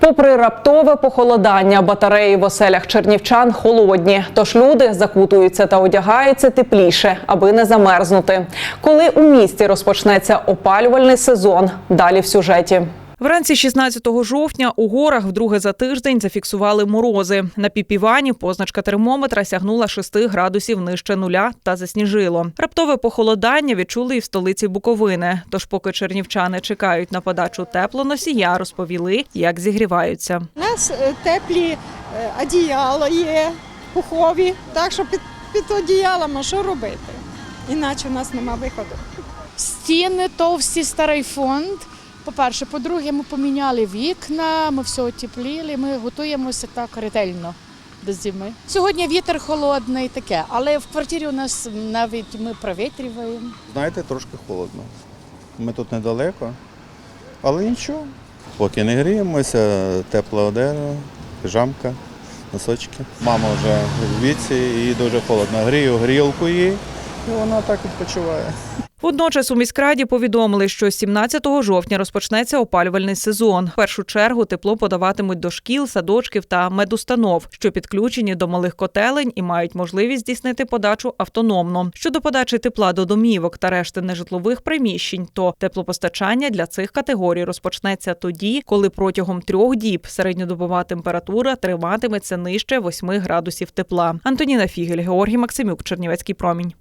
Попри раптове похолодання, батареї в оселях чернівчан холодні, тож люди закутуються та одягаються тепліше, аби не замерзнути. Коли у місті розпочнеться опалювальний сезон, далі в сюжеті. Вранці 16 жовтня у горах вдруге за тиждень зафіксували морози. На піпівані позначка термометра сягнула 6 градусів нижче нуля та засніжило. Раптове похолодання відчули і в столиці Буковини. Тож, поки чернівчани чекають на подачу теплоносія, розповіли, як зігріваються. У нас е, теплі е, одіяла є, пухові, так що під, під одіялами що робити? Іначе у нас нема виходу. Стіни товсті, старий фонд. По-перше, по-друге, ми поміняли вікна, ми все утепліли, ми готуємося так ретельно до зими. Сьогодні вітер холодний, таке, але в квартирі у нас навіть ми провітрюємо. Знаєте, трошки холодно. Ми тут недалеко, але нічого. Поки не гріємося, тепла одежа, піжамка, носочки. Мама вже в віці, їй дуже холодно. Грію грілку їй, і вона так відпочиває. Водночас у міськраді повідомили, що 17 жовтня розпочнеться опалювальний сезон. В першу чергу тепло подаватимуть до шкіл, садочків та медустанов, що підключені до малих котелень і мають можливість здійснити подачу автономно. Щодо подачі тепла до домівок та решти нежитлових приміщень, то теплопостачання для цих категорій розпочнеться тоді, коли протягом трьох діб середньодобова температура триматиметься нижче 8 градусів тепла. Антоніна Фігель, Георгій Максимюк, Чернівецький промінь.